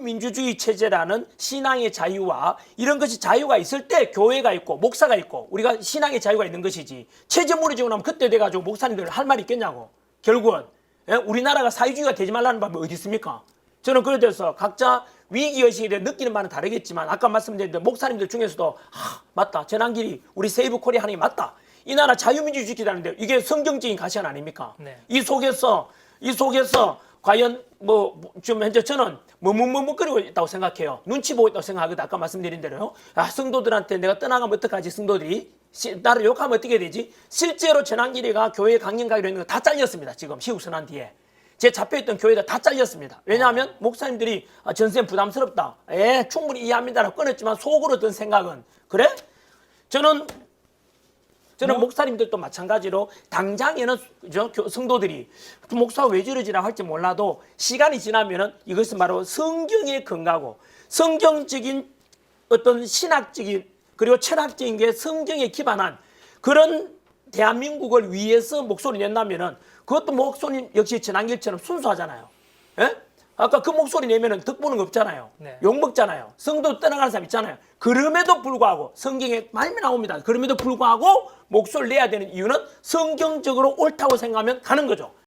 민주주의 체제라는 신앙의 자유와 이런 것이 자유가 있을 때 교회가 있고 목사가 있고 우리가 신앙의 자유가 있는 것이지 체제 무너지고 나면 그때 돼가지고 목사님들 할 말이 있겠냐고 결국은 예? 우리나라가 사회주의가 되지 말라는 법이 어디 있습니까? 저는 그래 돼서 각자 위기의식에 대해 느끼는 바는 다르겠지만 아까 말씀드린 대로 목사님들 중에서도 아 맞다 전환길이 우리 세이브 코리아 하는 게 맞다 이 나라 자유민주주의 지키다는데 이게 성경적인 가시안 아닙니까? 네. 이 속에서 이 속에서 과연 뭐좀 현재 저는 머뭇머뭇거리고 있다고 생각해요. 눈치 보고 있다고 생각하거든. 아까 말씀드린 대로요. 아 성도들한테 내가 떠나가면 어떡하지? 성도들이 시- 나를 욕하면 어떻게 되지? 실제로 전환길이가 교회 강연 가기로 했는 거 다 잘렸습니다. 지금 시국선언 뒤에. 제 잡혀있던 교회가 다 잘렸습니다. 왜냐하면 목사님들이 아, 전쌤 부담스럽다. 예, 충분히 이해합니다라고 끊었지만 속으로 든 생각은 그래? 저는 저는 목사님들도 마찬가지로 당장에는 성도들이 그 목사가 왜 저러지라고 할지 몰라도 시간이 지나면은 이것은 바로 성경의 근거고 성경적인 어떤 신학적인 그리고 철학적인 게 성경에 기반한 그런 대한민국을 위해서 목소리 낸다면은 그것도 목소리 역시 전환길처럼 순수하잖아요. 예? 아까 그 목소리 내면은 득 보는 거 없잖아요. 네. 욕 먹잖아요. 성도 떠나가는 사람 있잖아요. 그럼에도 불구하고 성경에 많이 나옵니다. 그럼에도 불구하고 목소리를 내야 되는 이유는 성경적으로 옳다고 생각하면 가는 거죠.